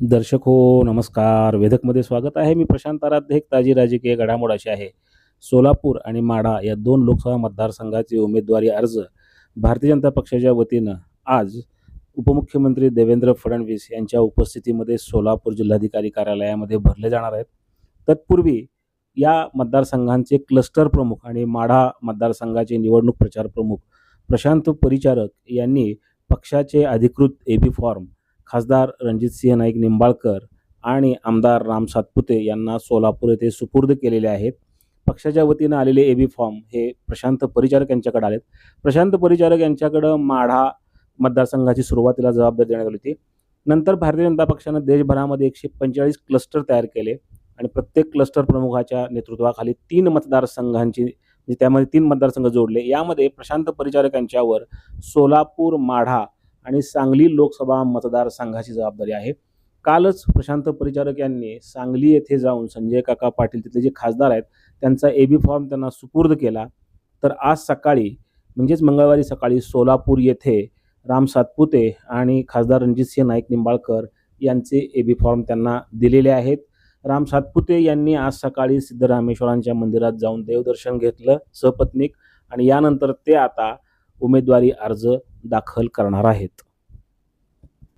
दर्शक हो नमस्कार. वेधकमध्ये स्वागत आहे. मी प्रशांत आराध्य एक ताजी राजकीय घडामोड अशी आहे. सोलापूर आणि माढा या दोन लोकसभा मतदारसंघाचे उमेदवारी अर्ज भारतीय जनता पक्षाच्या वतीनं आज उपमुख्यमंत्री देवेंद्र फडणवीस यांच्या उपस्थितीमध्ये सोलापूर जिल्हाधिकारी कार्यालयामध्ये भरले जाणार आहेत. तत्पूर्वी या मतदारसंघांचे क्लस्टर प्रमुख आणि माढा मतदारसंघाचे निवडणूक प्रचार प्रमुख प्रशांत परिचारक यांनी पक्षाचे अधिकृत ए बी फॉर्म खासदार रणजितसिंह नाईक निंबाळकर आणि आमदार राम सातपुते यांना सोलापूर येथे सुपूर्द केलेले आहेत. पक्षाच्या वतीनं आलेले ए बी फॉर्म हे प्रशांत परिचारक यांच्याकडे आलेत. प्रशांत परिचारक यांच्याकडं माढा मतदारसंघाची सुरुवातीला जबाबदारी देण्यात आली होती. नंतर भारतीय जनता पक्षानं देशभरामध्ये एकशे पंचेचाळीस क्लस्टर तयार केले आणि प्रत्येक क्लस्टर प्रमुखाच्या नेतृत्वाखाली तीन मतदारसंघांची म्हणजे त्यामध्ये तीन मतदारसंघ जोडले. यामध्ये प्रशांत परिचारक यांच्यावर सोलापूर माढा आणि सांगली लोकसभा मतदारसंघाची जबाबदारी आहे. कालच प्रशांत परिचारक यांनी सांगली येथे जाऊन संजय काका पाटील तिथले जे खासदार आहेत त्यांचा ए बी फॉर्म त्यांना सुपूर्द केला. तर आज सकाळी म्हणजेच मंगळवारी सकाळी सोलापूर येथे राम सातपुते आणि खासदार रणजितसिंह नाईक निंबाळकर यांचे ए बी फॉर्म त्यांना दिलेले आहेत. राम सातपुते यांनी आज सकाळी सिद्धरामेश्वरांच्या मंदिरात जाऊन देवदर्शन घेतलं सपत्नीक आणि यानंतर ते आता उमेदवारी अर्ज दाखल करणार आहेत.